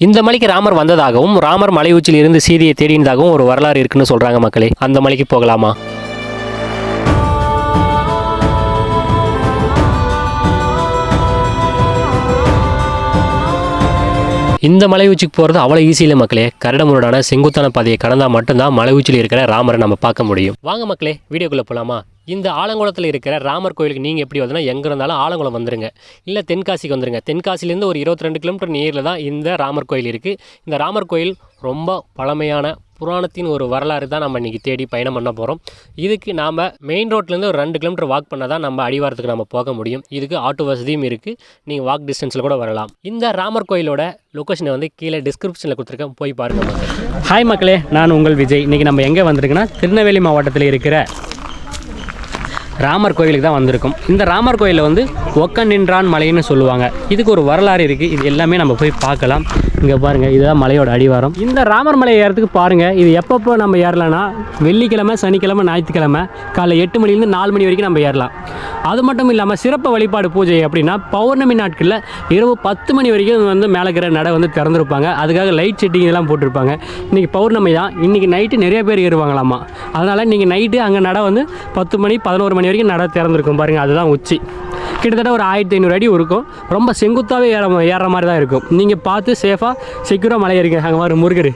இந்த மலைக்கு ராமர் வந்ததாகவும் ராமர் மலை உச்சியில் இருந்து சீதையை தேடினதாகவும் ஒரு வரலாறு இருக்குன்னு சொல்றாங்க மக்களே. அந்த மலைக்கு போகலாமா? இந்த மலை உச்சிக்கு போகிறது அவ்வளோ ஈஸி இல்லை மக்களே. கரடமுருடான செங்குத்தான பாதையை கடந்தால் மட்டும்தான் மலை உச்சியில் இருக்கிற ராமரை நம்ம பார்க்க முடியும். வாங்க மக்களே வீடியோக்குள்ளே போகலாமா? இந்த ஆலங்குளத்தில் இருக்கிற ராமர் கோயிலுக்கு நீங்கள் எப்படி வந்தனா எங்கே இருந்தாலும் ஆலங்குளம் வந்துருங்க. இல்லை தென்காசிக்கு வந்துருங்க. தென்காசிலேருந்து ஒரு இருபத்தி ரெண்டு கிலோமீட்டர் நியரில் தான் இந்த ராமர் கோயில் இருக்குது இந்த ராமர் கோயில் ரொம்ப பழமையான புராணத்தின் ஒரு வரலாறு தான் நம்ம இன்றைக்கி தேடி பயணம் பண்ண போகிறோம் இதுக்கு நாம் மெயின் ரோட்லேருந்து ஒரு ரெண்டு கிலோமீட்டர் வாக் பண்ணால் தான் நம்ம அடிவாரத்துக்கு நம்ம போக முடியும். இதுக்கு ஆட்டோ வசதியும் இருக்குது நீங்கள் வாக் டிஸ்டன்ஸில் கூட வரலாம். இந்த ராமர் கோயிலோட லொக்கேஷனை வந்து கீழே டிஸ்கிரிப்ஷனில் கொடுத்துருக்கேன். போய் பாருங்கள் ஹாய் மக்களே நான் உங்கள் விஜய். இன்றைக்கி நம்ம எங்கே வந்திருக்குன்னா திருநெல்வேலி மாவட்டத்தில் இருக்கிற ராமர் கோயிலுக்கு தான் வந்திருக்கும். இந்த ராமர் கோயிலில் வந்து ஒக்கன் நின்றான் மலைன்னு சொல்லுவாங்க. இதுக்கு ஒரு வரலாறு இருக்குது இது எல்லாமே நம்ம போய் பார்க்கலாம். இங்கே பாருங்கள் இதுதான் மலையோட அடிவாரம். இந்த ராமர் மலை ஏறத்துக்கு பாருங்கள் இது எப்பப்போ நம்ம ஏறலாம்னா வெள்ளிக்கிழமை சனிக்கிழமை ஞாயிற்றுக்கிழமை காலைல எட்டு மணிலேருந்து நாலு மணி வரைக்கும் நம்ம ஏறலாம். அது மட்டும் இல்லாமல் சிறப்பு வழிபாடு பூஜை அப்படின்னா பௌர்ணமி நாட்களில் இரவு பத்து மணி வரைக்கும் வந்து மேலக்கிற நடை வந்து திறந்துருப்பாங்க. அதுக்காக லைட் செட்டிங் இதெல்லாம் போட்டிருப்பாங்க. இன்றைக்கி பௌர்ணமி தான். இன்றைக்கி நைட்டு நிறைய பேர் ஏறுவாங்களாமா. அதனால் இன்றைக்கி நைட்டு அங்கே நடை வந்து பத்து மணி பதினோரு மணி வரைக்கும் நட திறந்துருக்கும் பாருங்கள் அதுதான் உச்சி. கிட்டத்தட்ட ஒரு ஆயிரத்தி ஐநூறு அடி இருக்கும் ரொம்ப செங்குத்தாகவே ஏற ஏறுற மாதிரி தான் இருக்கும். நீங்கள் பார்த்து சேஃபாக செக்யூராக மலை ஏறிங்க. அங்கே பாரு முருகர்.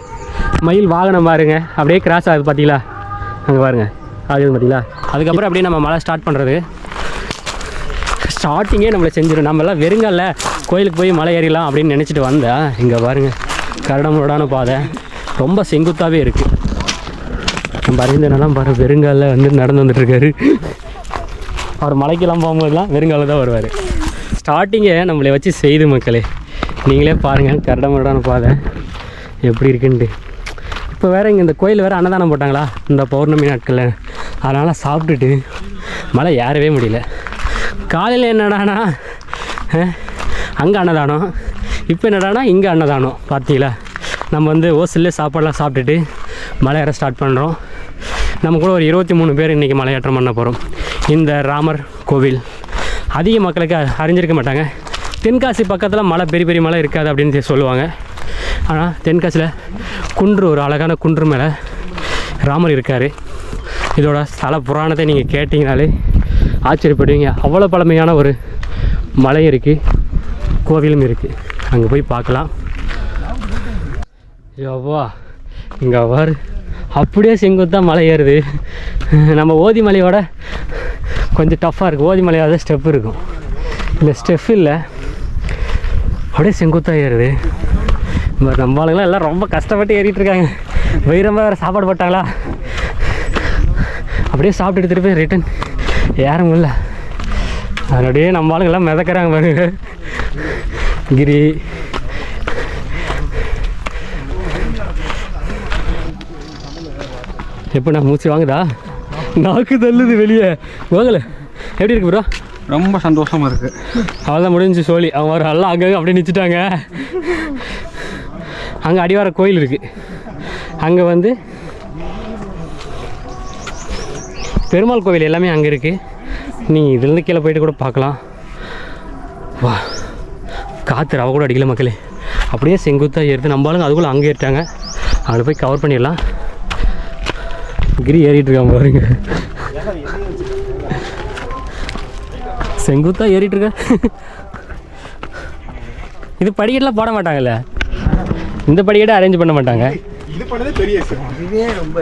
மயில் வாகனம் பாருங்க. அப்படியே கிராஸ் ஆகுது பார்த்தீங்களா அங்கே பாருங்க ஆகுது பார்த்தீங்களா அதுக்கப்புறம் அப்படியே நம்ம மலை ஸ்டார்ட் பண்ணுறது ஸ்டார்டிங்கே நம்மளை செஞ்சிடும் நம்மளாம் வெறுங்கல்ல கோயிலுக்கு போய் மலை ஏறிடலாம் அப்படின்னு நினச்சிட்டு வந்தேன் இங்கே பாருங்க கரடமுரடான பாதை. ரொம்ப செங்குத்தாகவே இருக்குது நம்ம அறிந்தனெல்லாம் பாரு வெறுங்கல்ல வந்து நடந்து வந்துட்டுருக்காரு அவர் மலைக்கெல்லாம் போகும்போதெல்லாம் வெறுங்காலில் தான் வருவார். ஸ்டார்டிங்கே நம்மளை வச்சு செய்து மக்களே. நீங்களே பாருங்கள் கரடமுரடான பாதை. எப்படி இருக்குன்ட்டு. இப்போ வேறு இங்கே இந்த கோயில் வேறு அன்னதானம் போட்டாங்களா? இந்த பௌர்ணமி நாட்களில். அதனால் சாப்பிட்டுட்டு மலை ஏறவே முடியல. காலையில் என்னடானா அங்கே அன்னதானம். இப்போ என்னடானா இங்கே அன்னதானம். பார்த்தீங்களா நம்ம வந்து ஓசல்லே சாப்பாடெலாம் சாப்பிட்டுட்டு மலை ஏற ஸ்டார்ட் பண்ணுறோம் நம்ம கூட ஒரு இருபத்தி மூணு பேர் இன்றைக்கி மலையேற்றம் பண்ண போகிறோம் இந்த ராமர் கோவில். அதிக மக்களுக்கு அறிஞ்சிருக்க மாட்டாங்க. தென்காசி பக்கத்தில் மலை பெரிய பெரிய மலை இருக்காது அப்படின்னு சொல்லுவாங்க. ஆனால் தென்காசியில் குன்று ஒரு அழகான குன்று மேலே ராமர் இருக்கார். இதோட ஸ்தல புராணத்தை நீங்கள் கேட்டிங்கனாலே ஆச்சரியப்படுவீங்க. அவ்வளோ பழமையான ஒரு மலையும் இருக்குது கோவிலும் இருக்குது அங்கே போய் பார்க்கலாம். எவ்வா இங்கே அவர் அப்படியே செங்குத்தான் மலை ஏறுது. நம்ம ஓதி மலையோட கொஞ்சம் டஃப்பாக இருக்குது ஓதி தான் ஸ்டெப் இருக்கும். இந்த ஸ்டெப் இல்லை. அப்படியே செங்குத்தாக ஏறுது. நம்ம நம்ம ஆளுங்களாம் எல்லாம் ரொம்ப கஷ்டப்பட்டு ஏறிட்டு இருக்காங்க. வைரமாக வேறு சாப்பாடு போட்டாங்களா? அப்படியே சாப்பிட்டுட்டு திருப்பி ரிட்டன் ஏற இல்லை அதனுடைய நம்ம ஆளுங்கெல்லாம் மிதக்கிறாங்க பாருங்க. கிரி. எப்போ நான் மூச்சு வாங்குதா? நாக்கு தள்ளுது வெளியே. போகல எப்படி இருக்கு ப்ரோ ரொம்ப சந்தோஷமா இருக்கு. அவ்வளோதான் முடிஞ்சு சோழி. அவங்க ஒரு எல்லாம் அங்கங்கே அப்படியே நிச்சுட்டாங்க. அங்கே அடிவார கோயில் இருக்குது அங்கே வந்து பெருமாள் கோவில் எல்லாமே அங்கே இருக்குது நீங்கள் இதுலேருந்து கீழே போயிட்டு கூட பார்க்கலாம். வா. காற்று ரவ கூட அடிக்கல மக்களே. அப்படியே செங்குத்தாக ஏறுது. நம்ம ஆளுங்க அதுக்குள்ளே அங்கே ஏறிட்டாங்க. அங்கே போய் கவர் பண்ணிடலாம். கிரி ஏறிட்டு இருக்கான் பாருங்க. செங்குத்தா ஏறிட்டு இருக்க இது படிக்கட்டுலாம் போட மாட்டாங்கல்ல? இந்த படிக்கட்டை அரேஞ்ச் பண்ண மாட்டாங்க. இது பண்ணதே பெரிய விஷயம். இதுவே ரொம்ப.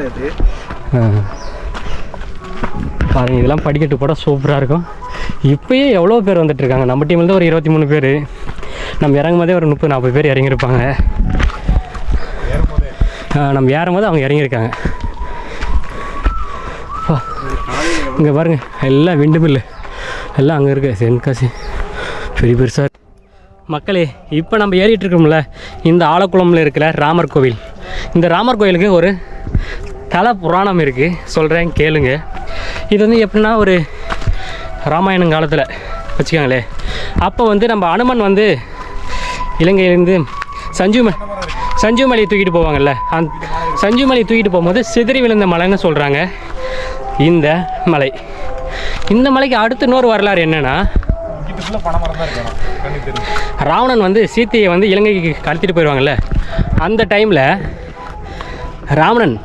பாருங்க இதெல்லாம் படிக்கட்டு போட சூப்பராக இருக்கும். இப்பயே எவ்வளோ பேர் வந்துட்டு இருக்காங்க நம்ம டீம்லேருந்து ஒரு இருபத்தி மூணு பேர். நம்ம இறங்கும் போதே ஒரு முப்பது நாற்பது பேர் இறங்கியிருப்பாங்க. நம்ம ஏறும் போது அவங்க இறங்கியிருக்காங்க. இங்கே பாருங்கள் எல்லாம் விண்டு மில்லு எல்லாம் அங்கே இருக்கு. தென்காசி. பெரிய பெருசாக மக்களே இப்போ நம்ம ஏறிட்டு இருக்கோம்ல இந்த ஆலக்குளம்ல இருக்கிற ராமர் கோவில். இந்த ராமர் கோயிலுக்கு ஒரு தல புராணம் இருக்குது சொல்கிறேன் கேளுங்க. இது வந்து எப்படின்னா ஒரு ராமாயணம் காலத்தில். வச்சுக்கோங்களேன். அப்போ வந்து நம்ம அனுமன் வந்து இலங்கையிலேருந்து சஞ்சீவ சஞ்சீவமலையை தூக்கிட்டு போவாங்கல்ல. அந் சஞ்சீவ் மலையை தூக்கிட்டு போகும்போது சிதறி விழுந்த மலைன்னு சொல்கிறாங்க இந்த மலை. இந்த மலைக்கு அடுத்த இன்னொரு வரலாறு என்னென்னா ராவணன் வந்து சீத்தையை வந்து இலங்கைக்கு கடத்திட்டு போயிடுவாங்கல்ல அந்த டைமில் ராவணன்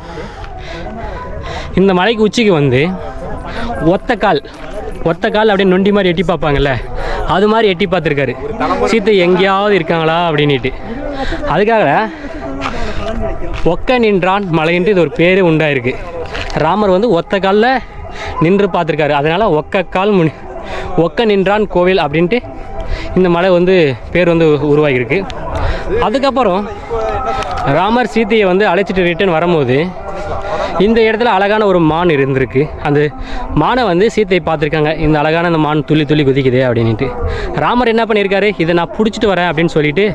இந்த மலைக்கு உச்சிக்கு வந்து ஒத்த கால் ஒத்த கால் அப்படியே நொண்டி மாதிரி எட்டி பார்ப்பாங்கல்ல அது மாதிரி எட்டி பார்த்துருக்காரு. சீத்தை எங்கேயாவது இருக்காங்களா அப்படின்ட்டு அதுக்காக ஒக்க நின்றான் மலைன்ட்டு இது ஒரு பேர் உண்டாயிருக்கு. ராமர் வந்து ஒத்த காலில் நின்று பார்த்துருக்காரு. அதனால் ஒக்க கால் முனி ஒக்க நின்றான் கோவில் அப்படின்ட்டு இந்த மலை வந்து பேர் வந்து உருவாகியிருக்கு. அதுக்கப்புறம் ராமர் சீதையை வந்து அழைச்சிட்டு ரிட்டர்ன் வரும்போது இந்த இடத்துல அழகான ஒரு மான் இருந்திருக்கு. அந்த மானை வந்து சீத்தை பார்த்துருக்காங்க. இந்த அழகான அந்த மான் துள்ளி துள்ளி குதிக்குது அப்படின்ட்டு. ராமர் என்ன பண்ணியிருக்காரு? இதை நான் பிடிச்சிட்டு வரேன் அப்படின்னு சொல்லிட்டு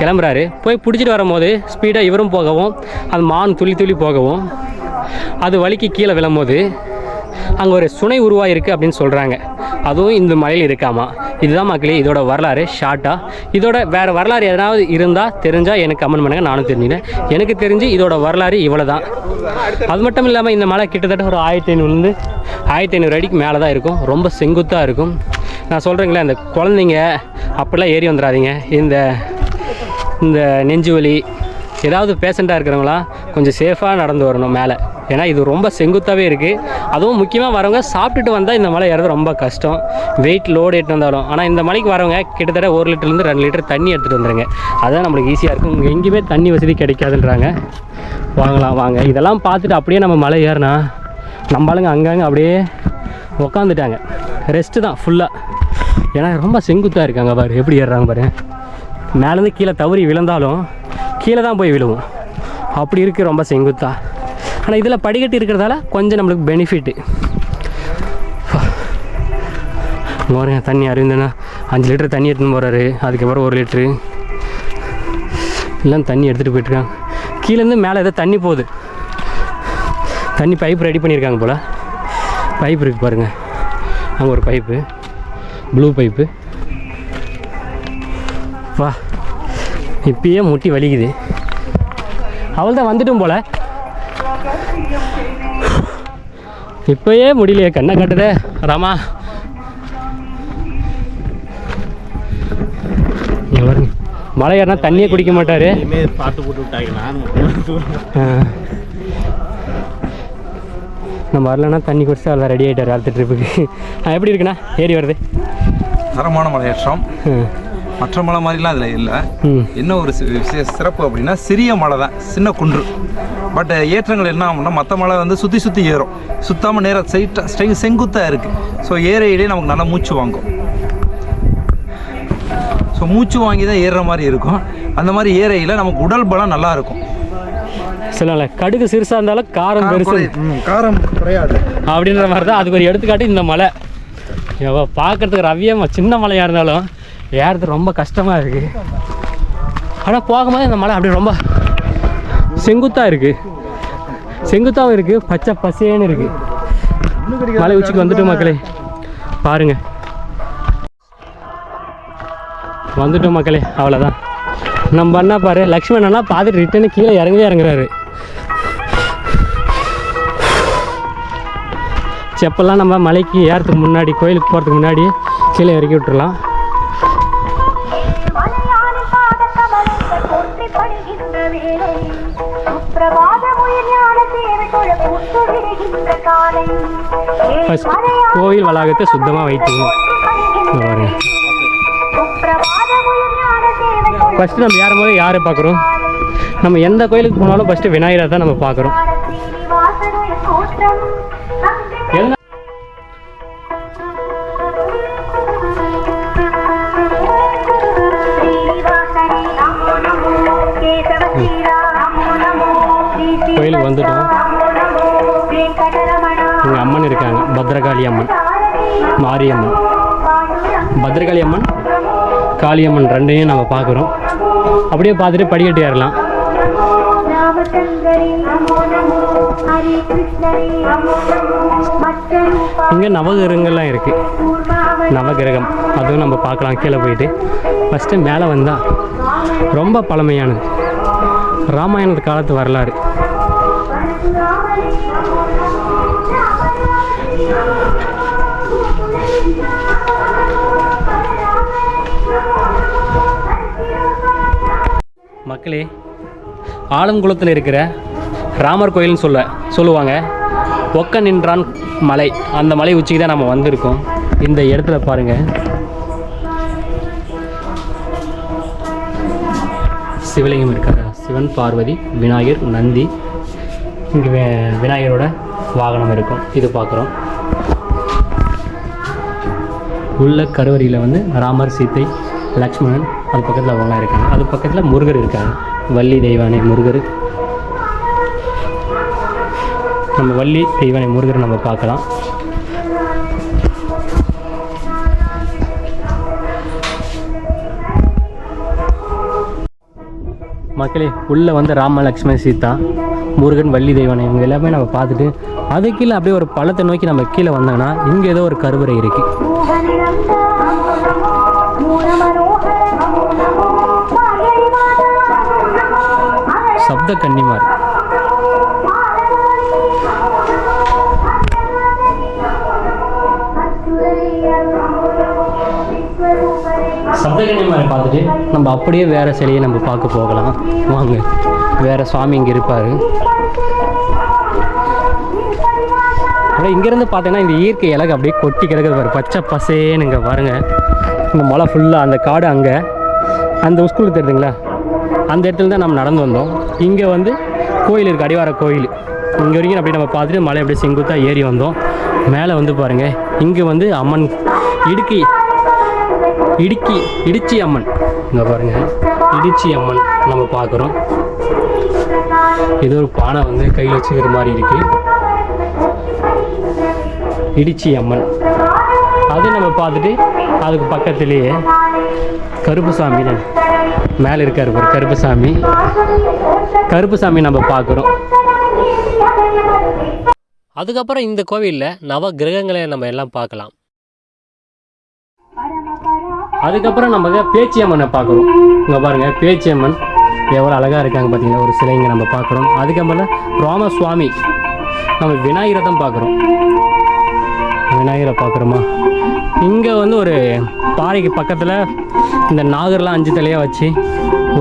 கிளம்புறாரு. போய் பிடிச்சிட்டு வரும்போது ஸ்பீடாக இவரும் போகவும் அந்த மான் துள்ளி துள்ளி போகவும் அது வலிக்கு கீழே விழும்போது அங்கே ஒரு சுனை உருவாயிருக்கு அப்படின்னு சொல்கிறாங்க அதுவும் இந்த மலையில் இருக்காமா? இதுதான் மக்களே இதோட வரலாறு ஷார்ட்டாக இதோட வேறு வரலாறு எதனாவது இருந்தால் தெரிஞ்சால் எனக்கு கமெண்ட் பண்ணுங்கள் நானும் தெரிஞ்சுக்கிறேன். எனக்கு தெரிஞ்சு இதோட வரலாறு இவ்வளோ தான் அது மட்டும் இல்லாமல் இந்த மலை கிட்டத்தட்ட ஒரு ஆயிரத்தி ஐநூறுலேருந்து ஆயிரத்தி ஐநூறு அடிக்கு மேலே தான் இருக்கும். ரொம்ப செங்குத்தாக இருக்கும். நான் சொல்கிறேங்களே இந்த குழந்தைங்க அப்படிலாம் ஏறி வந்துடாதீங்க இந்த இந்த நெஞ்சு வலி ஏதாவது பேஷண்ட்டாக இருக்கிறவங்களாம் கொஞ்சம் சேஃபாக நடந்து வரணும் மேலே. ஏன்னா இது ரொம்ப செங்குத்தாகவே இருக்குது அதுவும் முக்கியமாக வரவங்க சாப்பிட்டுட்டு வந்தால் இந்த மலை ஏறது ரொம்ப கஷ்டம். வெயிட் லோடு எடுத்து வந்தாலும். ஆனால் இந்த மலைக்கு வரவங்க கிட்டத்தட்ட ஒரு லிட்டர்லேருந்து ரெண்டு லிட்டர் தண்ணி எடுத்துகிட்டு வந்துடுங்க அதுதான் நம்மளுக்கு ஈஸியாக இருக்கும். இங்கே எங்கேயுமே தண்ணி வசதி கிடைக்காதுன்றாங்க. வாங்கலாம் வாங்க. இதெல்லாம் பார்த்துட்டு அப்படியே நம்ம மலை ஏறினா நம்ம ஆளுங்க அங்கங்கே அப்படியே உக்காந்துட்டாங்க. ரெஸ்ட்டு தான் ஃபுல்லாக ஏன்னா ரொம்ப செங்குத்தாக இருக்காங்க பாரு. எப்படி ஏறுறாங்க பாரு. மேலேருந்து கீழே தவறி விழுந்தாலும் கீழே தான் போய் விழுவும். அப்படி இருக்குது ரொம்ப செங்குத்தாக ஆனால் இதில் படிக்கட்டு இருக்கிறதால கொஞ்சம் நம்மளுக்கு பெனிஃபிட்டு இங்கே பாருங்க தண்ணி அருந்தனா அஞ்சு லிட்டர் தண்ணி எடுத்துன்னு போகிறாரு அதுக்கப்புறம் ஒரு லிட்ரு எல்லாம் தண்ணி எடுத்துகிட்டு போயிட்டுருக்காங்க. கீழேருந்து மேலே ஏதோ தண்ணி போகுது. தண்ணி பைப் ரெடி பண்ணியிருக்காங்க போல். பைப் இருக்குது பாருங்கள் அங்கே ஒரு பைப்பு ப்ளூ பைப்பு வா இப்பயே முட்டி வலிக்குது. அவள் தான் வந்துட்டும் போல. இப்பயே முடியலையே கண்ணை கட்டுதே. ராமா. இங்க பாருங்க. மலை ஏறினா தண்ணியே குடிக்க மாட்டாரு. பாட்டு போட்டு விட்டாங்க. நம்ம வரலன்னா தண்ணி குடிச்சு எல்லாம் ரெடி ஆகிட்டார் அடுத்த ட்ரிப்புக்கு எப்படி இருக்குண்ணா? ஏறி வருது தரமான மலையேற்றம். மற்ற மலை மாதிரிலாம் அதில் இல்லை. என்ன ஒரு விசேஷ சிறப்பு அப்படின்னா சிறிய மலை தான் சின்ன குன்று. பட் ஏற்றங்கள் என்ன ஆகும்னா மற்ற மலை வந்து சுற்றி சுற்றி ஏறும். சுத்தாமல் நேராக ஸ்ட்ரைட்டாக ஸ்ட்ரை செங்குத்தாக இருக்குது ஸோ ஏறையிலே நமக்கு நல்லா மூச்சு வாங்கும். ஸோ மூச்சு வாங்கி தான் ஏறுற மாதிரி இருக்கும். அந்த மாதிரி ஏறையில் நமக்கு உடல் பலம் நல்லா இருக்கும். சொல்லல கடுகு சிறுசாக இருந்தாலும் காரம் பெருசு. காரம் குறையாது. அப்படின்ற மாதிரி தான் அதுக்கு ஒரு எடுத்துக்காட்டு இந்த மலை. பார்க்குறதுக்கு ரவ்யமாக சின்ன மலையாக இருந்தாலும் ஏறது ரொம்ப கஷ்டமாக இருக்குது ஆனால் போகும்போது இந்த மலை அப்படியே ரொம்ப செங்குத்தாக இருக்குது செங்குத்தாகவும் இருக்குது பச்சை பசேன்னு இருக்குது மலை உச்சிக்கு வந்துட்டோம் மக்களே. பாருங்க. வந்துட்டோம் மக்களே அவ்வளோதான் நம்ம அண்ணா பாரு லக்ஷ்மண் அண்ணா பார்த்துட்டு ரிட்டர்னு கீழே இறங்கவே இறங்குறாரு. செப்பெல்லாம் நம்ம மலைக்கு ஏறதுக்கு முன்னாடி கோயிலுக்கு போகிறதுக்கு முன்னாடி கீழே இறக்கி விட்டுருலாம் ஃபர்ஸ்ட் கோவில் வளாகத்தை சுத்தமாக வைத்துக்கணும் பாருங்க ஃபஸ்ட்டு நம்ம ஏறும் போது யாரை பார்க்குறோம்? நம்ம எந்த கோயிலுக்கு போனாலும் ஃபஸ்ட்டு விநாயகரை தான் நம்ம பார்க்குறோம். ஸ்ரீனிவாசனுடைய தோற்றம் பத்ரகாளி அம்மன் மாரியம்மன். பத்ரகாளி அம்மன் காளியம்மன் ரெண்டையும் நம்ம பார்க்குறோம். அப்படியே பார்த்துட்டு படிக்கட்டு ஏறலாம். இங்கே நவகிரகங்கள்லாம் இருக்குது நவகிரகம். அதுவும் நம்ம பார்க்கலாம். கீழே போயிட்டு. ஃபஸ்ட்டு மேலே வந்தால் ரொம்ப பழமையானது. ராமாயண காலத்து வரலாறு. மக்களே ஆலங்குளத்தில் இருக்கிற ராமர் கோயில்னு சொல்ல சொல்லுவாங்க. ஒக்க நின்றான் மலை. அந்த மலை உச்சிக்கு தான் நம்ம வந்திருக்கோம். இந்த இடத்துல பாருங்கள் சிவலிங்கம் இருக்காரு சிவன் பார்வதி விநாயகர் நந்தி இங்கே விநாயகரோட வாகனம் இருக்கும். இது பார்க்குறோம் உள்ள கருவறையில் வந்து ராமர் சீத்தை லக்ஷ்மணன் அது பக்கத்தில் அவங்களாம் இருக்காங்க. அது பக்கத்தில் முருகர் இருக்காங்க வள்ளி தெய்வானை முருகர். நம்ம வள்ளி தெய்வானை முருகர் நம்ம பார்க்கலாம். மக்களே உள்ளே வந்து ராம லக்ஷ்மண் சீதா முருகன் வள்ளி தெய்வானை இவங்க எல்லாமே நம்ம பார்த்துட்டு அது கீழே அப்படியே ஒரு பழத்தை நோக்கி நம்ம கீழே வந்தோம்னா இங்கே ஏதோ ஒரு கருவறை இருக்குது சப்த கன்னிமார் சப்தகன்னிமாரை பார்த்துட்டு நம்ம அப்படியே வேற சிலையை நம்ம பார்க்க போகலாம். வாங்க. வேற சுவாமி இங்கே இருப்பார். அப்படியே இங்கேருந்து பார்த்தீங்கன்னா இந்த இயற்கை இலகு அப்படியே கொட்டி கிடக்குது பாரு. பச்சை பசேன்னு இங்கே பாருங்க. இந்த மலை ஃபுல்லாக அந்த காடு அங்கே. அந்த ஸ்கூலுக்கு தெரியுதுங்களா? அந்த இடத்துல தான் நம்ம நடந்து வந்தோம். இங்கே வந்து கோயில் இருக்குது அடிவார கோயில். இங்கே வரைக்கும் அப்படியே நம்ம பார்த்துட்டு மலை அப்படியே செங்குத்தாக ஏறி வந்தோம். மேலே வந்து பாருங்கள் இங்கே வந்து அம்மன் இடுக்கி இடுக்கி இடிச்சி அம்மன். இங்கே பாருங்கள் இடிச்சி அம்மன் நம்ம பார்க்குறோம். இது ஒரு பானை வந்து கையில் வச்சுக்கிற மாதிரி இருக்குது இடிச்சி அம்மன். அது நம்ம பார்த்துட்டு அதுக்கு பக்கத்துலேயே கருப்புசாமி மேலே இருக்கார் ஒரு கருப்புசாமி. கருப்புசாமி நம்ம பார்க்குறோம். அதுக்கப்புறம் இந்த கோவிலில் நவ கிரகங்களை நம்ம எல்லாம் பார்க்கலாம். அதுக்கப்புறம் நம்ம பேச்சியம்மனை பார்க்குறோம். இங்கே பாருங்கள் பேச்சியம்மன் எவ்வளோ அழகாக இருக்காங்க பார்த்தீங்கன்னா ஒரு சிலைங்க நம்ம பார்க்குறோம். அதுக்கப்புறம் ராமசுவாமி. நம்ம விநாயகரை தான் பார்க்குறோம். விநாயகரை பார்க்குறோமா? இங்கே வந்து ஒரு பாறைக்கு பக்கத்தில் இந்த நாகர்லாம் அஞ்சு தலையாக வச்சு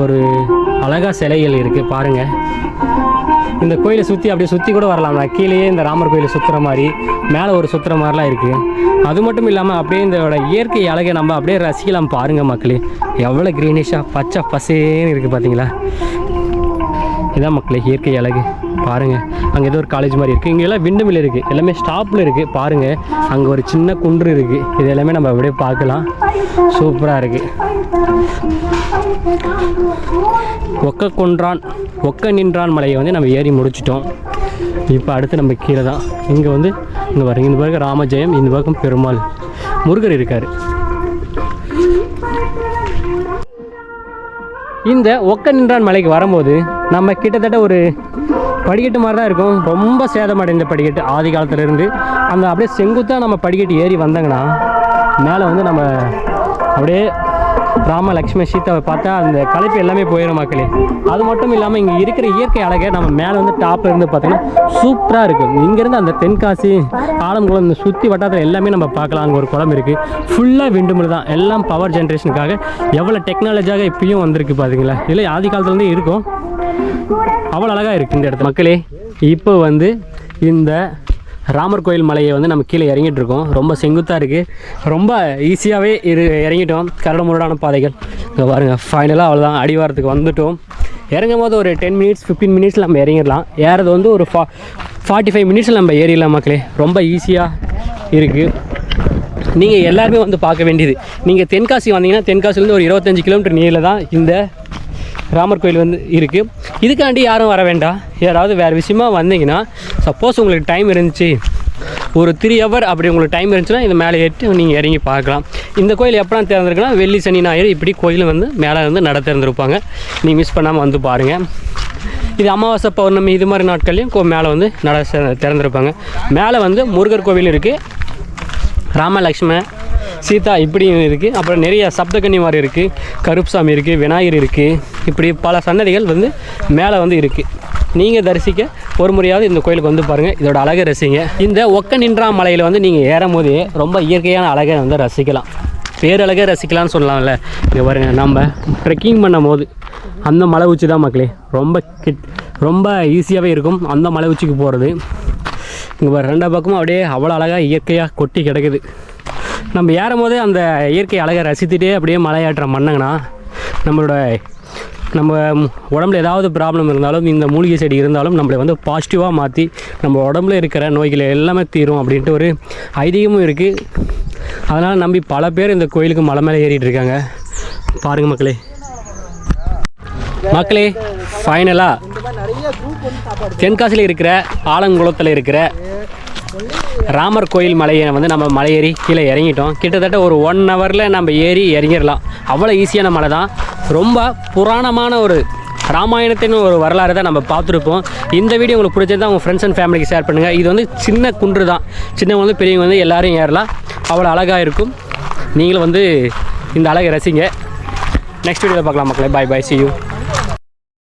ஒரு அழகா சிலைகள் இருக்குது பாருங்கள் இந்த கோயிலை சுற்றி அப்படியே சுற்றி கூட வரலாம். நான் கீழேயே இந்த ராமர் கோயிலை சுற்றுற மாதிரி மேலே ஒரு சுற்றுற மாதிரிலாம் இருக்குது அது மட்டும் இல்லாமல் அப்படியே இந்த இயற்கை அழகை நம்ம அப்படியே ரசிக்கலாம் பாருங்கள் மக்களே. எவ்வளோ க்ரீனிஷாக பச்சை பசேன்னு இருக்குது பார்த்தீங்களா இதான் மக்களே இயற்கை அழகு. பாருங்கள் அங்கே ஏதோ ஒரு காலேஜ் மாதிரி இருக்குது இங்கே எல்லாம் விண்டமில் இருக்குது எல்லாமே ஸ்டாப்பில் இருக்குது பாருங்கள் அங்கே ஒரு சின்ன குன்று இருக்குது இது எல்லாமே நம்ம அப்படியே பார்க்கலாம். சூப்பராக இருக்குது ஒக்க கொன்றான் ஒக்க நின்றான் மலையை வந்து நம்ம ஏறி முடிச்சிட்டோம். இப்போ அடுத்து நம்ம கீழே தான். இங்கே வந்து இங்கே பாருங்க. இந்த பக்கம் ராமஜெயம் இந்த பக்கம் பெருமாள். முருகர் இருக்கார். இந்த ஒக்க நின்றான் மலைக்கு வரும்போது நம்ம கிட்டத்தட்ட ஒரு படிக்கட்டு மாதிரி தான் இருக்கும். ரொம்ப சேதமடைந்த படிக்கட்டு ஆதி காலத்துலேருந்து. அந்த அப்படியே செங்குத்தாக நம்ம படிக்கட்டு ஏறி வந்தாங்கன்னா மேலே வந்து நம்ம அப்படியே ராம லக்ஷ்மி சீதாவை பார்த்தா அந்த கலைப்பு எல்லாமே போயிடும் மக்களே. அது மட்டும் இல்லாமல் இங்கே இருக்கிற இயற்கை அழகை நம்ம மேலே வந்து டாப்பில் இருந்து பார்த்தோன்னா சூப்பராக இருக்கும் இங்கேருந்து அந்த தென்காசி ஆலங்குளம் இந்த சுற்றி வட்டாரத்தில் எல்லாமே நம்ம பார்க்கலாம் அங்கே ஒரு குளம் இருக்குது ஃபுல்லாக விண்டுமில் தான். எல்லாம் பவர் ஜென்ரேஷனுக்காக எவ்வளோ டெக்னாலஜியாக இப்பயும் வந்திருக்கு பார்த்தீங்களா இல்லை ஆதி காலத்துலேருந்தே இருக்கும். அவ்வளோ அழகாக இருக்குது இந்த இடத்துல. மக்களே இப்போ வந்து இந்த ராமர் கோயில் மலையை வந்து நம்ம கீழே இறங்கிட்டு இருக்கோம் ரொம்ப செங்குத்தாக இருக்குது ரொம்ப ஈஸியாகவே இரு இறங்கிட்டோம். கரடு முரடான பாதைகள். இங்கே பாருங்கள் ஃபைனலாக அவ்வளோதான் அடிவாரத்துக்கு வந்துட்டோம். இறங்கும் போது ஒரு டென் மினிட்ஸ் ஃபிஃப்டீன் மினிட்ஸில் நம்ம இறங்கிடலாம். ஏறது வந்து ஒரு ஃபா ஃபார்ட்டி ஃபைவ் மினிட்ஸில் நம்ம ஏறிடலாம் மக்களே. ரொம்ப ஈஸியாக இருக்குது நீங்கள் எல்லாருமே வந்து பார்க்க வேண்டியது. நீங்கள் தென்காசி வந்தீங்கன்னா தென்காசிலேருந்து ஒரு இருபத்தஞ்சி கிலோமீட்டர் நீரில் தான் இந்த ராமர் கோயில் வந்து இருக்குது இதுக்காண்டி யாரும் வர வேண்டாம் யாராவது வேறு விஷயமா வந்தீங்கன்னா சப்போஸ் உங்களுக்கு டைம் இருந்துச்சு. ஒரு த்ரீ ஹவர் அப்படி உங்களுக்கு டைம் இருந்துச்சுன்னா இந்த மேலே ஏற்றி நீங்கள் இறங்கி பார்க்கலாம். இந்த கோயில் எப்போலாம் திறந்துருக்குன்னா வெள்ளி சனி ஞாயிறு இப்படி கோயில் வந்து மேலே வந்து நட திறந்துருப்பாங்க. நீ மிஸ் பண்ணாமல் வந்து பாருங்கள் இது அமாவாசை பௌர்ணமி இது மாதிரி நாட்கள்லையும் கோ மேலே வந்து நட திறந்துருப்பாங்க. திறந்திருப்பாங்க மேலே வந்து முருகர் கோவில் இருக்குது ராமலக்ஷ்ம சீதா இப்படியும் இருக்குது அப்புறம் நிறைய சப்தகன்னிமார் இருக்குது கருப்புசாமி இருக்குது விநாயகர் இருக்குது இப்படி பல சன்னதிகள் வந்து மேலே வந்து இருக்குது நீங்கள் தரிசிக்க ஒரு முறையாவது இந்த கோயிலுக்கு வந்து பாருங்கள் இதோட அழகை ரசிங்க. இந்த ஒக்க நின்றா மலையில் வந்து நீங்கள் ஏறும் போதே ரொம்ப இயற்கையான அழகை வந்து ரசிக்கலாம். பேரழகை ரசிக்கலாம்னு சொல்லலாம்ல. இங்கே பாருங்க நம்ம ட்ரெக்கிங் பண்ணும் போது அந்த மலை உச்சி தான் மக்களே. ரொம்ப கிட் ரொம்ப ஈஸியாகவே இருக்கும் அந்த மலை உச்சிக்கு போகிறது இங்கே ரெண்டா பக்கமும் அப்படியே அவ்வளோ அழகாக இயற்கையாக கொட்டி கிடக்குது. நம்ம ஏறும் போதே அந்த இயற்கை அழகை ரசித்துட்டே அப்படியே மலையேற்றம் பண்ணாங்கன்னா நம்மளோட நம்ம உடம்புல ஏதாவது ப்ராப்ளம் இருந்தாலும் இந்த மூலிகை செடி இருந்தாலும் நம்மளை வந்து பாசிட்டிவாக மாற்றி நம்ம உடம்புல இருக்கிற நோய்களை எல்லாமே தீரும் அப்படின்ட்டு ஒரு ஐதீகமும் இருக்குது அதனால் நம்பி பல பேர் இந்த கோயிலுக்கு மலை மேலே ஏறிட்டு இருக்காங்க. பாருங்கள் மக்களே. மக்களே ஃபைனலாக தென்காசியில் இருக்கிற ஆலங்குளத்தில் இருக்கிற ராமர் கோயில் மலையை வந்து நம்ம மலை ஏறி கீழே இறங்கிட்டோம். கிட்டத்தட்ட ஒரு ஒன் ஹவரில் நம்ம ஏறி இறங்கிடலாம். அவ்வளோ ஈஸியான மலை தான். ரொம்ப புராணமான ஒரு ராமாயணத்தின் ஒரு வரலாறு தான் நம்ம பார்த்துருப்போம். இந்த வீடியோ உங்களுக்கு பிடிச்சிருந்தா உங்கள் ஃப்ரெண்ட்ஸ் அண்ட் ஃபேமிலிக்கு ஷேர் பண்ணுங்கள் இது வந்து சின்ன குன்று தான். சின்னவங்க வந்து பெரியவங்க வந்து எல்லோரும் ஏறலாம். அவ்வளோ அழகாக இருக்கும். நீங்களும் வந்து இந்த அழகை ரசிங்க. நெக்ஸ்ட் வீடியோவில் பார்க்கலாம் மக்களே. பாய் பாய் சி யூ